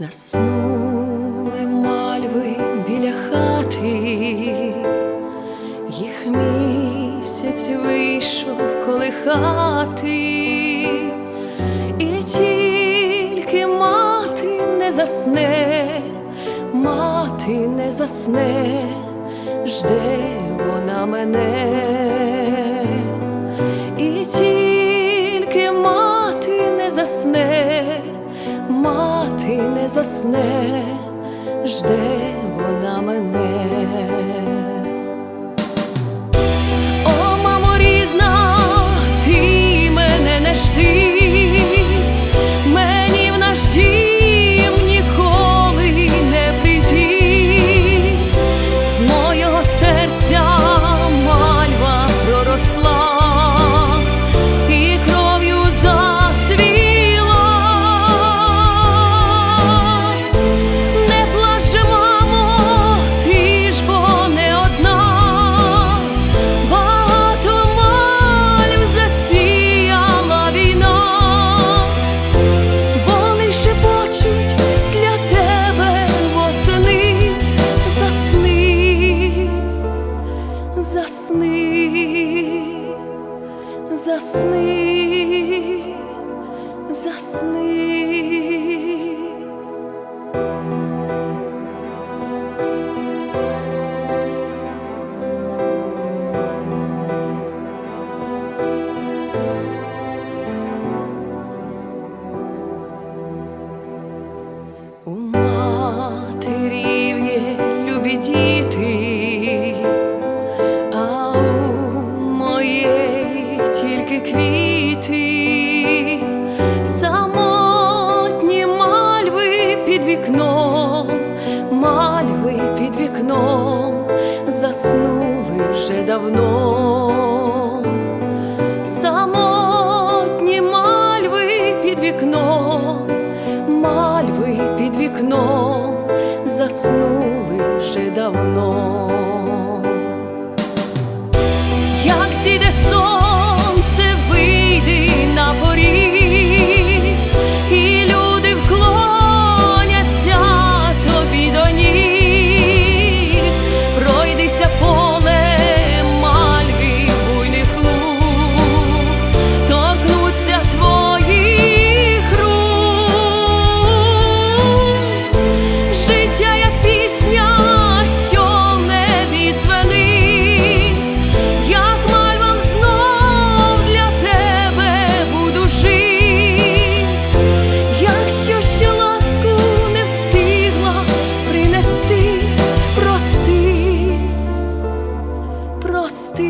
Заснули мальви біля хати, їх місяць вийшов колихати, і тільки мати не засне, мати не засне, жде вона мене, і тільки мати не засне мати не засне, жде вона мене. діти, а у моєї тільки квіти, самотні мальви під вікном, мальви під вікном, заснули вже давно. Самотні мальви під вікном, мальви під вікном, заснули вже давно.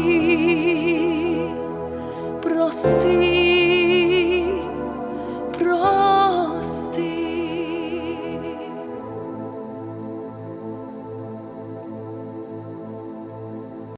прости, прости.